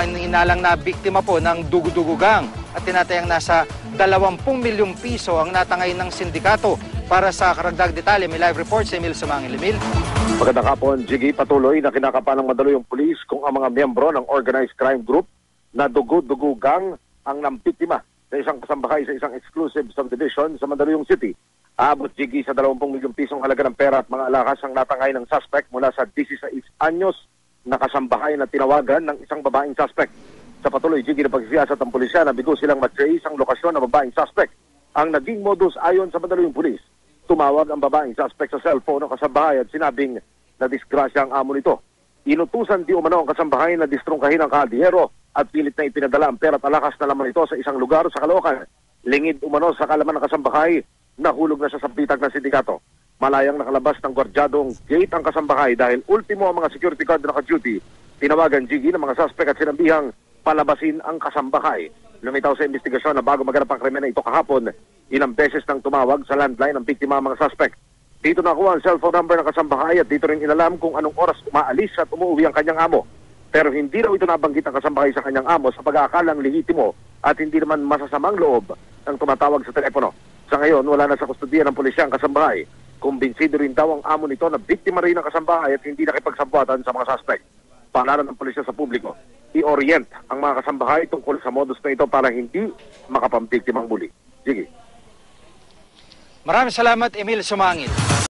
Inalang na biktima po ng dugudugugang at tinatayang nasa 20 milyong piso ang natangay ng sindikato. Para sa karagdag detalye, may live report si Emil Sumangil. Emil? Magandang hapon, Jiggy. Patuloy na kinakapan ng madalo yung pulis kung ang mga miyembro ng organized crime group na dugo-dugugang ang nampiktima sa isang kasambahay sa isang exclusive subdivision sa Mandaluyong City. Aabot Jiggy sa 20 milyong pisong halaga ng pera at mga alakas ang natangay ng suspect mula sa 16 anyos na kasambahay na tinawagan ng isang babaeng suspect. Sa patuloy, Jiggy na pagsiyasat ng pulisya na bigo silang matrace ang lokasyon ng babaeng suspect. Ang naging modus ayon sa Mandaluyong Pulis, tumawag ang babaeng suspect sa cellphone ng kasambahay at sinabing na disgrasya ang amo nito. Inutusan di umano ang kasambahay na distrungkahin ang kaldihero at pilit na ipinadala ang pera at alakas na laman ito sa isang lugar sa Caloocan. Lingid umano sa kalaman ng kasambahay, nahulog na siya sa pitag ng sindikato. Malayang nakalabas ng gwardyadong gate ang kasambahay dahil ultimo ang mga security guard na naka-duty. Tinawagan Jiggy ng mga suspect at sinabihang palabasin ang kasambahay. Lumitaw sa investigasyon na bago maganap ang krimen na ito kahapon, ilang beses nang tumawag sa landline ng biktima ang mga suspect. Dito nakuha ang cellphone number ng kasambahay at dito rin inalam kung anong oras umaalis at umuwi ang kanyang amo. Pero hindi raw ito nabanggit ang kasambahay sa kanyang amo sa pag-aakalang lehitimo at hindi naman masasamang loob ng tumatawag sa telepono. Sa ngayon, wala na sa kustudiya ng pulisya ang kasambahay. Kumbinsido rin daw ang amo nito na biktima rin ng kasambahay at hindi nakipagsabuatan sa mga suspect. Paalala ng pulisya sa publiko, i-orient ang mga kasambahay tungkol sa modus na ito para hindi makapambiktimang muli. Sige. Maraming salamat, Emil Sumangil.